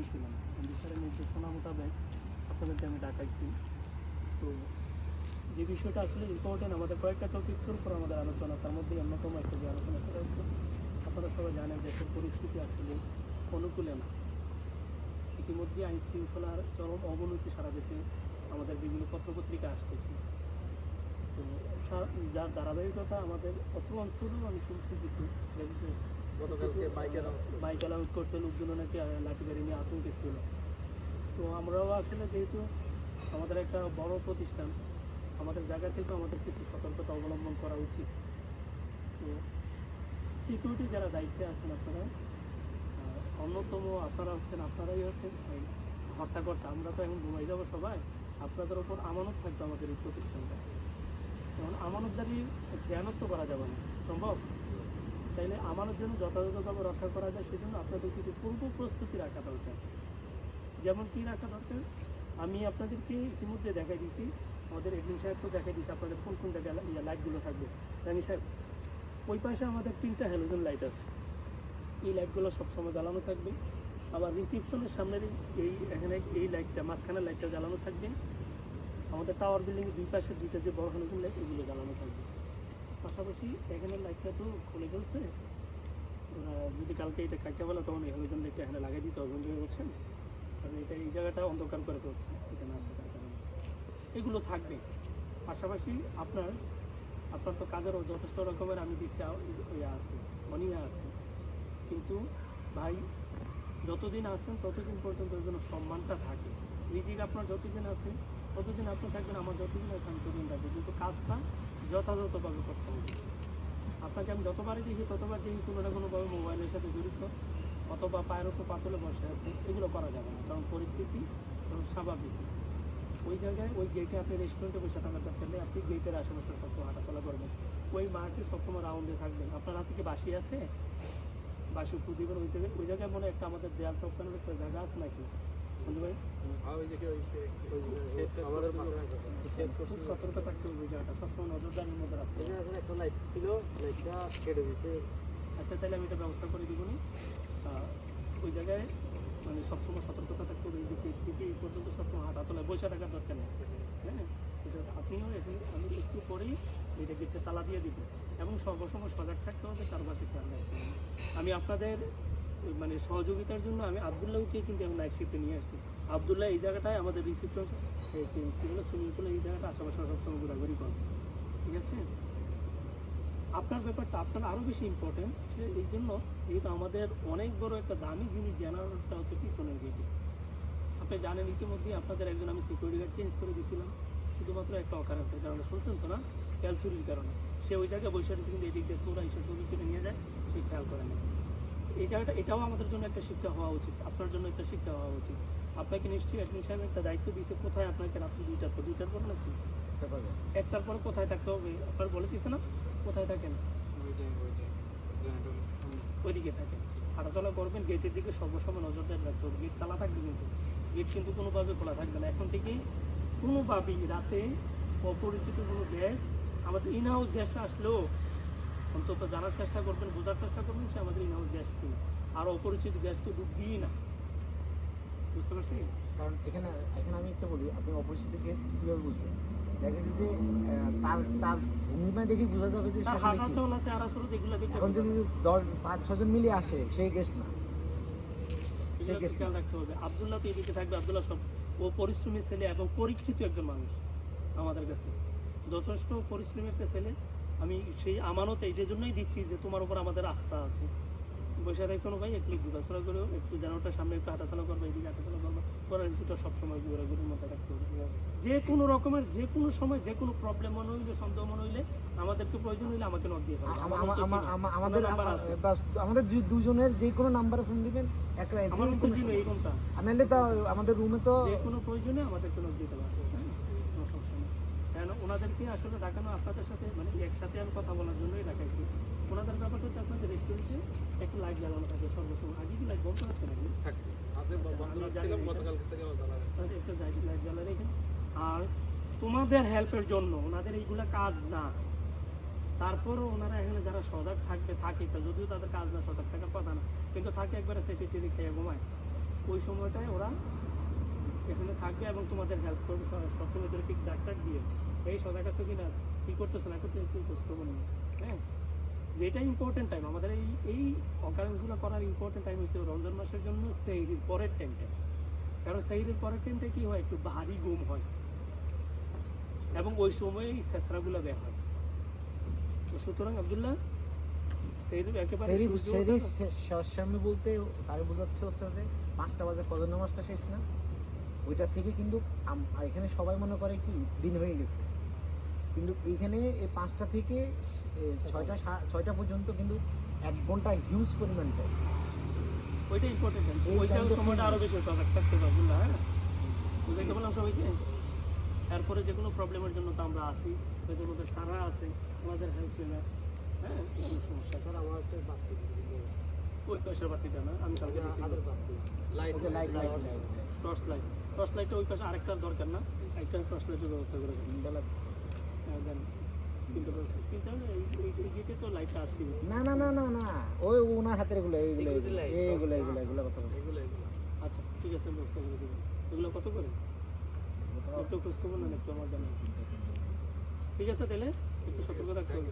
গেছিলাম বিচারের নির্দেশনা মোতাবেক আপনাদেরকে আমি ডাকাইছি। তো যে বিষয়টা আসলে ইম্পর্টেন্ট আমাদের কয়েকটা টপিক্সের উপর আমাদের আলোচনা, তার মধ্যে অন্যতম একটা যে আলোচনা সেটা হচ্ছে, আপনারা সবাই জানেন দেশের পরিস্থিতি আসলে অনুকূলে না। ইতিমধ্যে আইন শৃঙ্খলার চরম অবনতি সারা দেশে আমাদের বিভিন্ন পত্রপত্রিকা আসতেছে। তো যার ধারাবাহিকতা আমাদের অত্র অঞ্চলেও আমি শুনছি কিছু গতকালকে বাইক অ্যানাউন্স বাইক অ্যালাউন্স করছে, লোকজন নাকি লাঠিবাড়ি নিয়ে আতঙ্কে ছিল। তো আমরাও আসলে যেহেতু আমাদের একটা বড় প্রতিষ্ঠান, আমাদের জায়গা থেকে আমাদের কিছু সতর্কতা অবলম্বন করা উচিত। তো সিকিউরিটি যারা দায়িত্বে আছেন আপনারা অন্যতম আপনারা হচ্ছেন, আপনারাই হচ্ছেন, এই হর্তাকর্তা আমরা তো এখন ঘুমাই যাব সবাই, আপনাদের ওপর আমানত থাকবে আমাদের এই প্রতিষ্ঠানটা। যেমন আমানতদারি খেয়ানত তো করা যাবে না। সম্ভব? তাইলে আমাদের জন্য যথাযথভাবে রক্ষা করা যায়, সেজন্য আপনাদের কিছু পূর্ব প্রস্তুতি রাখা দরকার। যেমন কি রাখা দরকার? আমি আপনাদেরকে ইতিমধ্যে দেখাই দিয়েছি, আমাদের এডমিন সাহেবকে দেখাই দিয়েছি, আপনাদের কোন কোন জায়গায় লাইটগুলো থাকবে। রানি সাহেব, ওই পাশে আমাদের তিনটা হ্যালোজেন লাইট আছে। এই লাইটগুলো সবসময় জ্বালানো থাকবে। আবার রিসিপশনের সামনের এই, এখানে এই লাইটটা মাঝখানের লাইটটা জ্বালানো থাকবে। আমাদের টাওয়ার বিল্ডিংয়ের দুই পাশে দুইটা যে বড় হ্যালোজেন লাইট এগুলো জ্বালানো থাকবে। পাশাপাশি এখানে লাইটটা তো খুলে ফেলছে। যদি কালকে এটা কাটতে বলে, তখন এই হলুদ লাইটটা এখানে লাগিয়ে দিতে হবে বুঝতে পারছেন কারণ এটা এই জায়গাটা অন্ধকার করে ফেলছে এটা না থাকার কারণে এগুলো থাকবে। পাশাপাশি আপনার আপনার তো কাজেরও যথেষ্ট রকমের আমি দেখছি ইয়ে আছে অনিয়া আছে। কিন্তু ভাই, যতদিন আছেন ততদিন পর্যন্ত ওই জন্য সম্মানটা থাকে। রিজিক আপনার যতদিন আছে, ততদিন আপনি থাকবেন আমার যতদিন আছে, আমি ততদিন থাকব। কিন্তু কাজটা যথাযথভাবে করতে হবে। আপনাকে আমি যতবারই দেখি, ততবার দেখি কোনো না কোনোভাবে মোবাইলের সাথে জড়িত, অথবা পায়ের উপর পাতলে বসে আছে, এগুলো করা যাবে না। কারণ পরিস্থিতি এবং স্বাভাবিক। ওই জায়গায়, ওই গেটে আপনি রেস্টুরেন্টে বসে থাকার দরকার নেই। আপনি গেটের আশেপাশে সবসময় হাঁটাচলা করবেন। ওই মাঠে সবসময় রাউন্ডে থাকবেন। আপনার হাতে কি বাসি আছে? বাসি ফু দিবেন ওই জায়গায়? ওই জায়গায় মনে একটা আমাদের দেয়াল টপকানোর একটা জায়গা আছে নাকি? খুব করছিল থাকতে হবে জায়গাটা সবসময় নজরদারির মধ্যে রাখতে একটা লাইট ছিল লাইটটা কেটে দিয়েছে আচ্ছা তাহলে আমি এটা ব্যবস্থা করে দিব ওই জায়গায় মানে সবসময় সতর্কতা থাকতে হবে এই দিকে এই পর্যন্ত সবসময় হাঁটা তোলা বসে থাকার দরকার নেই হ্যাঁ আপনিও এখন আমি একটু পরেই এটা গেটে তালা দিয়ে দিব এবং সর্বসময় সজাগ থাকতে হবে তার পাশে খেয়াল রাখতে আমি আপনাদের মানে সহযোগিতার জন্য আমি আবদুল্লাহকে কিন্তু আমি নাইট শিফটে নিয়ে আসছি। আবদুল্লাহ এই জায়গাটায় আমাদের রিসিপশন কী বলে? সুইমিং পুলে এই জায়গাটা আশেপাশে সবসময় ঘোরাঘুরি করে। ঠিক আছে? আপনার ব্যাপারটা আপনার আরও বেশি ইম্পর্টেন্ট সে এই জন্য যেহেতু আমাদের অনেক বড় একটা দামি জিনিস জানারটা হচ্ছে পিছনের গেটে আপনি জানেন ইতিমধ্যে আপনাদের একজন আমি সিকিউরিটি গার্ড চেঞ্জ করে দিয়েছিলাম। শুধুমাত্র একটা অকারেন্সের কারণে। শুনছেন তো না? ক্যালসুরির কারণে। সে ওই জায়গায় রয়েছে কিন্তু এদিক দিয়ে চোরা এসে নিয়ে যায়। সে খেয়াল করে না। এই জায়গাটা এটাও আমাদের জন্য একটা শিক্ষা হওয়া উচিত আপনার জন্য একটা শিক্ষা হওয়া উচিত। আপনাকে নিশ্চয়ই অ্যাডমিন সাহেব একটা দায়িত্ব দিয়েছে কোথায় আপনাকে রাত্রি দুইটার পর দুইটার পর নাকি? একটার পর কোথায় থাকতে হবে? আপনার বলে দিছে না? কোথায় থাকেন? ওইদিকে থাকে হাঁটাচলা করবেন গেটের দিকে সর্বসময় নজরদারি রাখতে হবে। গেট তালা থাকবে কিন্তু। গেট কিন্তু কোনোভাবে খোলা থাকবে না। এখন থেকেই কোনোভাবেই রাতে অপরিচিত কোনো গ্যাস আমাদের ইন হাউস গ্যাসটা আসলেও অন্তত জানার চেষ্টা করবেন বোঝার চেষ্টা করবেন সে আমাদের ইন হাউস গ্যাস কি। আর অপরিচিত গ্যাস তো ডুববেই না। বুঝতে পারছি কারণ এখানে এখানে আমি একটা বলি আপনি অপরিচিত কেস কীভাবে বুঝবেন? দেখা গেছে যে তার তার ভূমিকা বোঝা যাবে যে এখন যদি দশ পাঁচ ছজন মিলে আসে সেই না। সে এগুলো গেস্ট খেয়াল রাখতে হবে। আবদুল্লাহ তো এদিকে থাকবে। আবদুল্লাহ সব ও পরিশ্রমী ছেলে এবং পরীক্ষিত একজন মানুষ আমাদের কাছে। যথেষ্ট পরিশ্রমী একটা ছেলে। আমি সেই আমানত এইটার জন্যই দিচ্ছি যে তোমার উপর আমাদের আস্থা আছে। বসে রেখো ভাই একটু ঘোরাচলা করো একটু জানাটা সামনে একটু হাঁটাচলা করব এদিকে হাঁটাচলা করব। করার কিছুটা সবসময় ঘোরাঘুরির মধ্যে রাখতে হবে। যে কোনো রকমের যে কোনো সময় যে কোনো প্রবলেম মনে হইলে সন্দেহ মনে হইলে আমাদেরকে প্রয়োজন হইলে আমাকে নক দিয়ে আমাদের নাম্বার আছে। আমাদের দুজনের যে কোনো নাম্বারে ফোন দিবেন একটা আমার নাহলে তো আমাদের রুমে তো যে কোনো প্রয়োজনে আমাদেরকে নোট দিতে পারবে? কোনো? ওনাদেরকে আসলে ডাকানো আপনাদের সাথে একসাথে আমি কথা বলার জন্যই ডাকাইছি ওনাদের ব্যাপারটা হচ্ছে আপনাদের রেস্টুরেন্টে একটা লাইট জ্বালানো থাকে সর্বসময় আগে কি লাইট বন্ধ রাখতে নাকি? একটা লাইট জ্বালা রেখে আর তোমাদের হেল্পের জন্য ওনাদের এইগুলা কাজ না। তারপরও ওনারা এখানে যারা সজাগ থাকবে থাকে যদিও তাদের কাজ না সজাগ থাকার কথা না কিন্তু থাকে একবারে সেক্রেটারি খেয়ে ঘুমায়। ওই সময়টায় ওরা এখানে থাকবে এবং তোমাদের হেল্প করবে। সবসময় ধরে ঠিক ডাক্তার দিয়ে। এই সজাগ আছো কিনা? কী করতেছো না করতে একটু খোঁজ খবর নিও হ্যাঁ? যেটা ইম্পর্টেন্ট টাইম আমাদের এই এই অকারেন্সগুলো করার ইম্পর্টেন্ট টাইম হচ্ছে রমজান মাসের জন্য সেইরির পরের টাইমটা কারণ সেইরির পরের টাইমটা কি হয়? একটু ভারী ঘুম হয়। এবং ওই সময়ে এই শেষরাগুলো বের হয়। তো সুতরাং আবদুল্লাহ সামনে বলতে স্যার বোঝাচ্ছে হচ্ছে যে পাঁচটা বাজে ফজর নামাজটা শেষ না? ওইটা থেকে কিন্তু এখানে সবাই মনে করে কি দিন হয়ে গেছে। কিন্তু এইখানে এই পাঁচটা থেকে ছয়টা ছয়টা পর্যন্ত কিন্তু এক ঘণ্টা হিউজ পরিমাণ টাইম ওইটা ইম্পর্টেন্ট এই ওইটা সময়টা খুব আরও বেশি থাকতে হবে আবদুল্লাহ হ্যাঁ? বুঝাইতে বললাম সবাইকে? তারপরে যে কোনো প্রবলেমের জন্য তো আমরা আসি সেটার মধ্যে সারা আছে আমাদের হেল্প পেলার হ্যাঁ? কোনো সমস্যা স্যার আমার একটা বাতি ওই পয়সার বাতিটা না আমি কালকে light light, light, torch light torch লাইটটা ওই পাশে আরেকটার দরকার না একটা টর্চ লাইটের ব্যবস্থা করে দেবেন হ্যাঁ না না না না না। ওই ওনার হাতের এগুলো এইগুলো এইগুলো এগুলো বলছি এগুলো এগুলো আচ্ছা ঠিক আছে করে এগুলো কত করে? একটু খোঁজ খবর না একটু আমার জানা ঠিক আছে তাহলে? একটু সতর্ক রাখতে হবে।